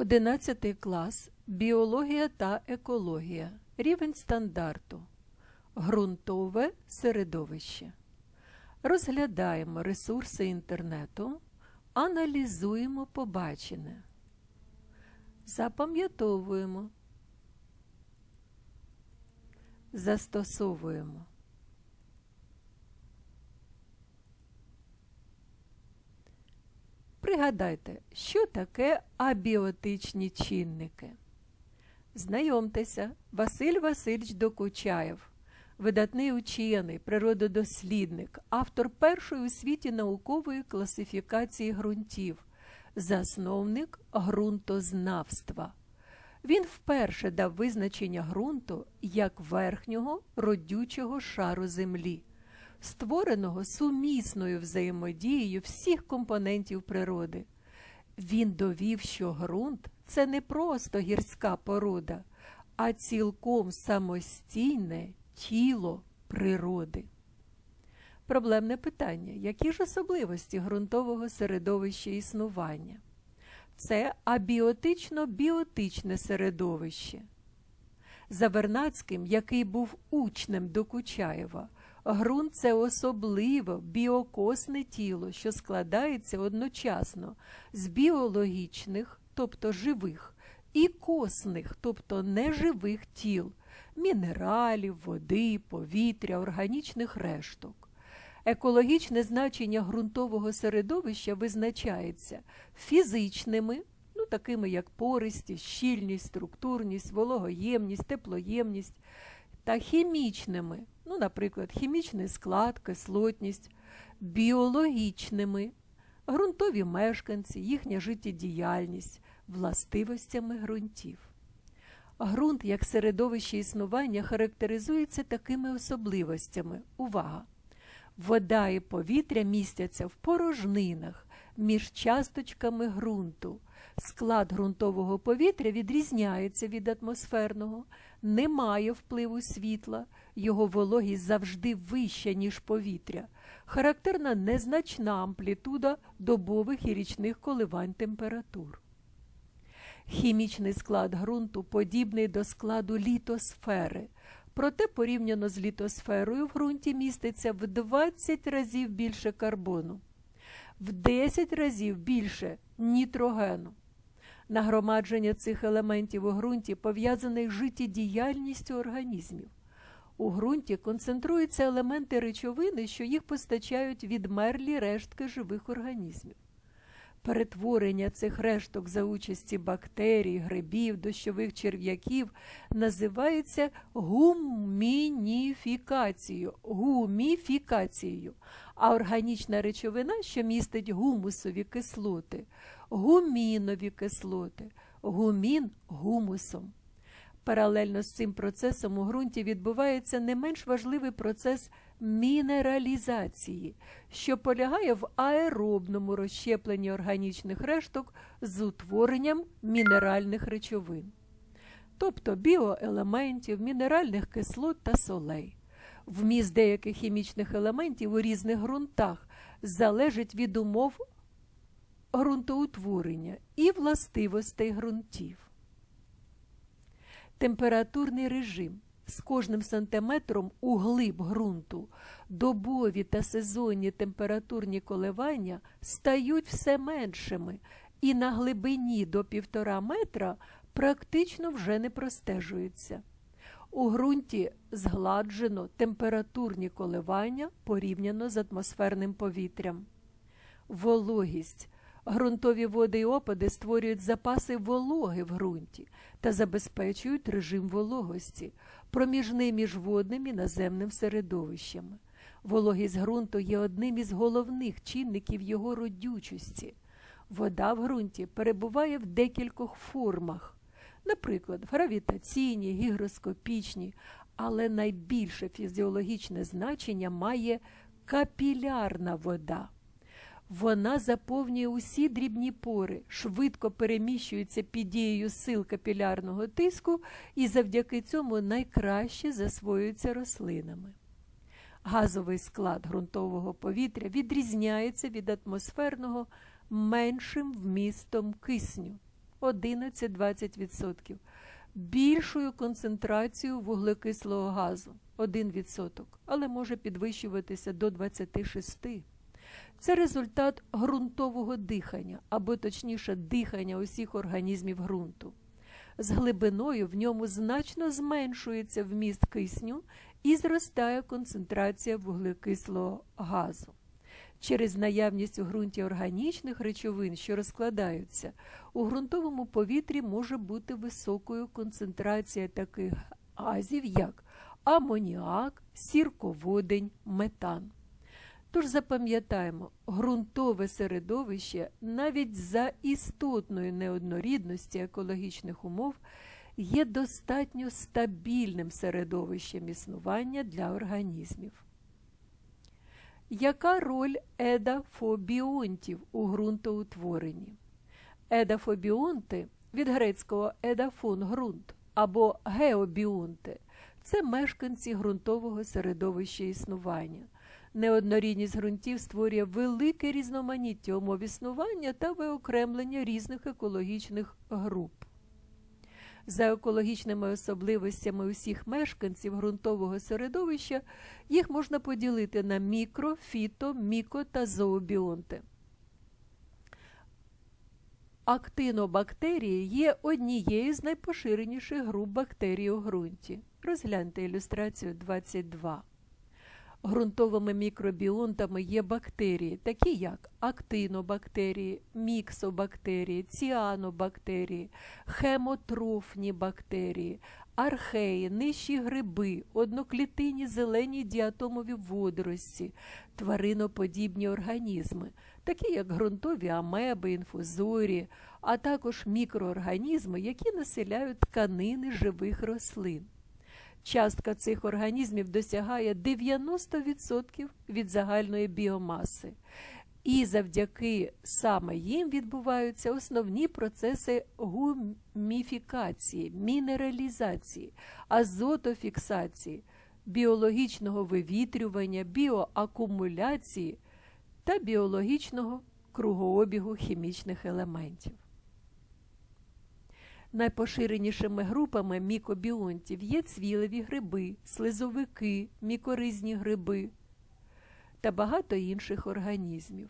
11 клас Біологія та екологія. Рівень стандарту. Ґрунтове середовище. Розглядаємо ресурси інтернету, аналізуємо побачене. Запам'ятовуємо. Застосовуємо. Пригадайте, що таке абіотичні чинники. Знайомтеся, Василь Васильович Докучаєв, видатний учений, природодослідник, автор першої у світі наукової класифікації ґрунтів, засновник ґрунтознавства. Він вперше дав визначення ґрунту як верхнього родючого шару землі створеного сумісною взаємодією всіх компонентів природи. Він довів, що ґрунт це не просто гірська порода, а цілком самостійне тіло природи. Проблемне питання: які ж особливості ґрунтового середовища існування? Це абіотично-біотичне середовище. За Вернацьким, який був учнем Докучаєва, Грунт це особливо біокосне тіло, що складається одночасно з біологічних, тобто живих, і косних, тобто неживих тіл, мінералів, води, повітря, органічних решток. Екологічне значення ґрунтового середовища визначається фізичними, ну, такими як пористість, щільність, структурність, вологоємність, теплоємність, та хімічними ну, наприклад, хімічний склад, кислотність, біологічними, ґрунтові мешканці, їхня життєдіяльність, властивостями ґрунтів. Ґрунт як середовище існування характеризується такими особливостями. Увага! Вода і повітря містяться в порожнинах між часточками ґрунту. Склад ґрунтового повітря відрізняється від атмосферного, не має впливу світла, його вологість завжди вища, ніж повітря, характерна незначна амплітуда добових і річних коливань температур. Хімічний склад ґрунту подібний до складу літосфери, проте порівняно з літосферою в ґрунті міститься в 20 разів більше карбону, в 10 разів більше нітрогену. Нагромадження цих елементів у ґрунті пов'язане з життєдіяльністю організмів. У ґрунті концентруються елементи речовини, що їх постачають відмерлі рештки живих організмів. Перетворення цих решток за участі бактерій, грибів, дощових черв'яків називається гумініфікацією, гуміфікацією, а органічна речовина, що містить гумусові кислоти, гумінові кислоти, гумін гумусом. Паралельно з цим процесом у ґрунті відбувається не менш важливий процес мінералізації, що полягає в аеробному розщепленні органічних решток з утворенням мінеральних речовин, тобто біоелементів, мінеральних кислот та солей. Вміст деяких хімічних елементів у різних ґрунтах залежить від умов ґрунтоутворення і властивостей ґрунтів. Температурний режим з кожним сантиметром у глиб ґрунту добові та сезонні температурні коливання стають все меншими і на глибині до півтора метра практично вже не простежуються. У ґрунті згладжено температурні коливання порівняно з атмосферним повітрям. Вологість Грунтові води і опади створюють запаси вологи в ґрунті та забезпечують режим вологості, проміжний між водним і наземним середовищами. Вологість ґрунту є одним із головних чинників його родючості. Вода в ґрунті перебуває в декількох формах, наприклад, гравітаційні, гігроскопічні, але найбільше фізіологічне значення має капілярна вода. Вона заповнює усі дрібні пори, швидко переміщується під дією сил капілярного тиску і завдяки цьому найкраще засвоюється рослинами. Газовий склад ґрунтового повітря відрізняється від атмосферного меншим вмістом кисню. 11-20%, більшою концентрацією вуглекислого газу 1%, але може підвищуватися до 26%. Це результат ґрунтового дихання, або точніше дихання усіх організмів ґрунту. З глибиною в ньому значно зменшується вміст кисню і зростає концентрація вуглекислого газу. Через наявність у ґрунті органічних речовин, що розкладаються, у ґрунтовому повітрі може бути високою концентрація таких газів, як амоніак, сірководень, метан. Тож запам'ятаємо, ґрунтове середовище навіть за істотної неоднорідності екологічних умов є достатньо стабільним середовищем існування для організмів. Яка роль едафобіонтів у ґрунтоутворенні? Едафобіонти від грецького едафон ґрунт або геобіонти це мешканці ґрунтового середовища існування. Неоднорідність ґрунтів створює велике різноманіття умов існування та виокремлення різних екологічних груп. За екологічними особливостями усіх мешканців ґрунтового середовища їх можна поділити на мікро, фіто, міко та зообіонти. Актинобактерії є однією з найпоширеніших груп бактерій у ґрунті. Розгляньте ілюстрацію 22. Ґрунтовими мікробіонтами є бактерії, такі як актинобактерії, міксобактерії, ціанобактерії, хемотрофні бактерії, археї, нижчі гриби, одноклітинні зелені діатомові водорості, твариноподібні організми, такі як ґрунтові амеби, інфузорії, а також мікроорганізми, які населяють тканини живих рослин. Частка цих організмів досягає 90% від загальної біомаси. І завдяки саме їм відбуваються основні процеси гуміфікації, мінералізації, азотофіксації, біологічного вивітрювання, біоакумуляції та біологічного кругообігу хімічних елементів. Найпоширенішими групами мікобіонтів є цвілеві гриби, слизовики, мікоризні гриби та багато інших організмів.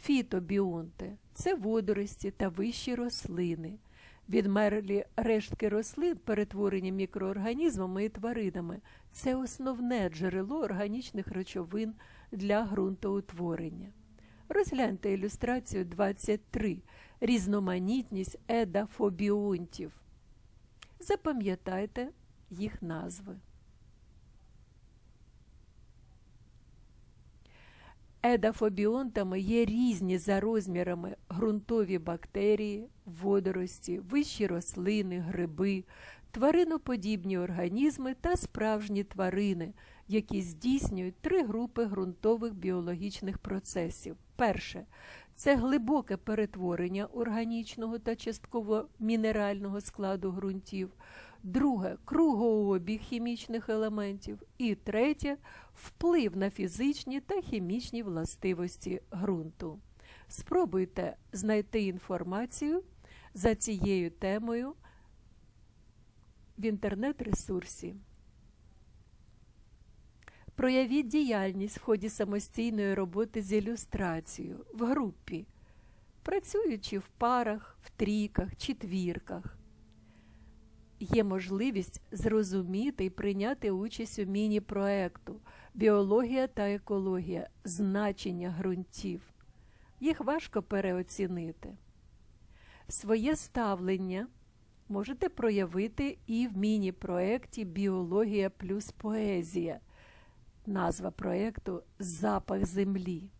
Фітобіонти це водорості та вищі рослини. Відмерлі рештки рослин, перетворені мікроорганізмами і тваринами, це основне джерело органічних речовин для ґрунтоутворення. Розгляньте ілюстрацію 23 різноманітність едафобіонтів. Запам'ятайте їх назви. Едафобіонтами є різні за розмірами ґрунтові бактерії, водорості, вищі рослини, гриби, твариноподібні організми та справжні тварини, які здійснюють три групи ґрунтових біологічних процесів. Перше це глибоке перетворення органічного та частково мінерального складу ґрунтів. Друге кругообіг хімічних елементів. І третє вплив на фізичні та хімічні властивості ґрунту. Спробуйте знайти інформацію за цією темою в інтернет-ресурсі. Проявіть діяльність в ході самостійної роботи з ілюстрацією в групі, працюючи в парах, в трійках, четвірках. Є можливість зрозуміти і прийняти участь у міні-проекту Біологія та екологія, значення ґрунтів. Їх важко переоцінити. Своє ставлення можете проявити і в міні-проекті Біологія плюс поезія. Назва проєкту Запах землі.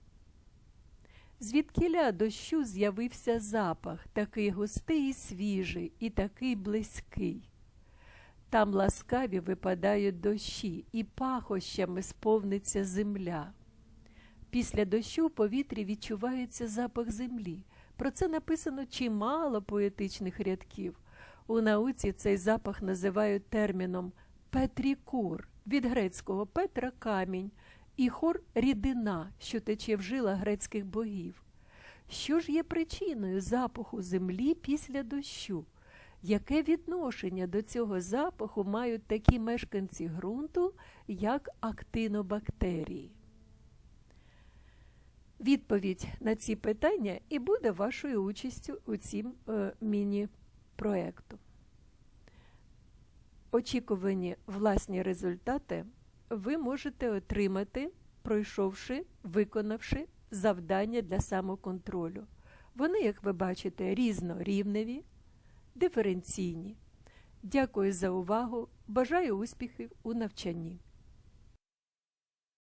Звідкіля дощу з'явився запах, такий густий і свіжий, і такий близький. Там ласкаві випадають дощі, і пахощами сповниться земля. Після дощу в повітрі відчувається запах землі. Про це написано чимало поетичних рядків. У науці цей запах називають терміном петрікур від грецького Петра камінь і хор рідина, що тече в жила грецьких богів. Що ж є причиною запаху землі після дощу? Яке відношення до цього запаху мають такі мешканці ґрунту, як актинобактерії? Відповідь на ці питання і буде вашою участю у цім е, міні-проекту. Очікувані власні результати ви можете отримати, пройшовши, виконавши завдання для самоконтролю. Вони, як ви бачите, різнорівневі, диференційні. Дякую за увагу. Бажаю успіхів у навчанні.